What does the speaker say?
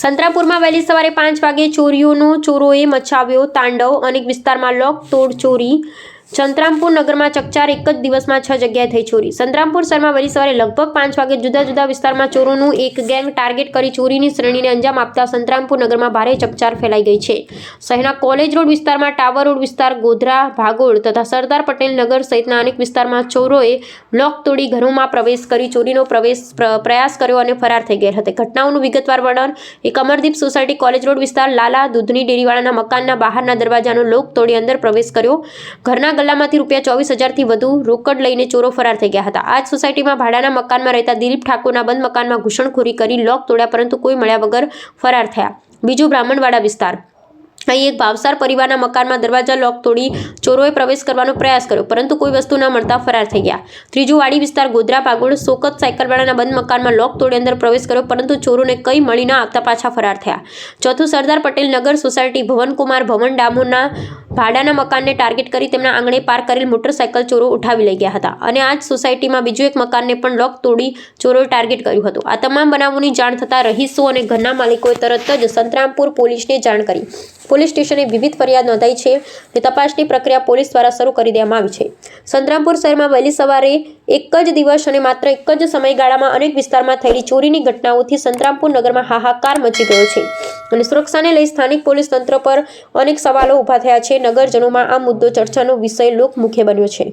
સંતરાપુરમાં વહેલી સવારે પાંચ વાગે ચોરીઓનો ચોરોએ મચાવ્યો તાંડવ. અનેક વિસ્તારમાં લોક તોડ ચોરી સંતરામપુર નગરમાં ચકચાર એક જ દિવસમાં છ જગ્યાએ થઈ ચોરી. સંતરામપુર શહેરમાં વહેલી સવારે લગભગ પાંચ વાગે જુદા જુદા વિસ્તારમાં ચોરોનું એક ગેંગ ટાર્ગેટ કરી ચોરીની શ્રેણીને અંજામ આપતા સંતરામપુર નગરમાં ભારે ચકચાર ફેલાઈ ગઈ છે. શહેરના કોલેજ રોડ વિસ્તારમાં, ટાવર રોડ વિસ્તાર, ગોધરા, ભાગોળ તથા સરદાર પટેલ નગર સહિતના અનેક વિસ્તારમાં ચોરોએ બ્લોક તોડી ઘરોમાં પ્રવેશ કરી ચોરીનો પ્રવેશ પ્રયાસ કર્યો અને ફરાર થઈ ગયા હતા. ઘટનાઓનું વિગતવાર વર્ણન એક અમરદીપ સોસાયટી કોલેજ રોડ વિસ્તાર લાલા દૂધની ડેરીવાળાના મકાનના બહારના દરવાજાનો લોક તોડી અંદર પ્રવેશ કર્યો. ઘરના ગલ્લામાંથી રૂપિયા ચોવીસ હજારથી વધુ રોકડ લઈને ચોરો ફરાર થઈ ગયા હતા. આ જ સોસાયટીમાં ભાડાના મકાનમાં રહેતા દિલીપ ઠાકોરના બંધ મકાનમાં ઘૂસણખોરી કરી લોક તોડ્યા પરંતુ કોઈ મળ્યા વગર ફરાર થયા. બીજું બ્રાહ્મણવાડા વિસ્તાર. અહીં એક ભાવસાર પરિવારના મકાનમાં દરવાજા લોક તોડી ચોરોએ પ્રવેશ કરવાનો પ્રયાસ કર્યો, પરંતુ કોઈ વસ્તુ ન મળતા ફરાર થઈ ગયા. ત્રીજું, વાડી વિસ્તાર ગોધરા પાગોળ સોકત સાયકલવાળાના બંધ મકાનમાં લોક તોડી અંદર પ્રવેશ કર્યો, પરંતુ ચોરોને કંઈ મળી ન આવતા પાછા ફરાર થયા. ચોથું, સરદાર પટેલ નગર સોસાયટી ભવનકુમાર ભવન ડામોના ભાડાના મકાનને ટાર્ગેટ કરી તેમના આંગણે પાર્ક કરેલ મોટરસાયકલ ચોરો ઉઠાવી લઈ ગયા હતા. અને આ જ સોસાયટીમાં બીજું એક મકાનને પણ લોક તોડી ચોરોએ ટાર્ગેટ કર્યું હતું. આ તમામ બનાવોની જાણ થતાં રહીશો અને ઘરના માલિકોએ તરત જ સંતરામપુર પોલીસને જાણ કરી. પોલીસ સ્ટેશને વિવિધ ફરિયાદ નોંધાઈ છે અને તપાસની પ્રક્રિયા પોલીસ દ્વારા શરૂ કરી દેવામાં આવી છે. સંતરામપુર શહેરમાં વહેલી સવારે એક જ દિવસ અને માત્ર એક જ સમયગાળામાં અનેક વિસ્તારમાં થયેલી ચોરીની ઘટનાઓથી સંતરામપુર નગરમાં હાહાકાર મચી ગયો છે અને સુરક્ષાને લઈ સ્થાનિક પોલીસ તંત્ર પર અનેક સવાલો ઊભા થયા છે. નગરજનોમાં આ મુદ્દો ચર્ચાનો વિષય લોકમુખ્ય બન્યો છે.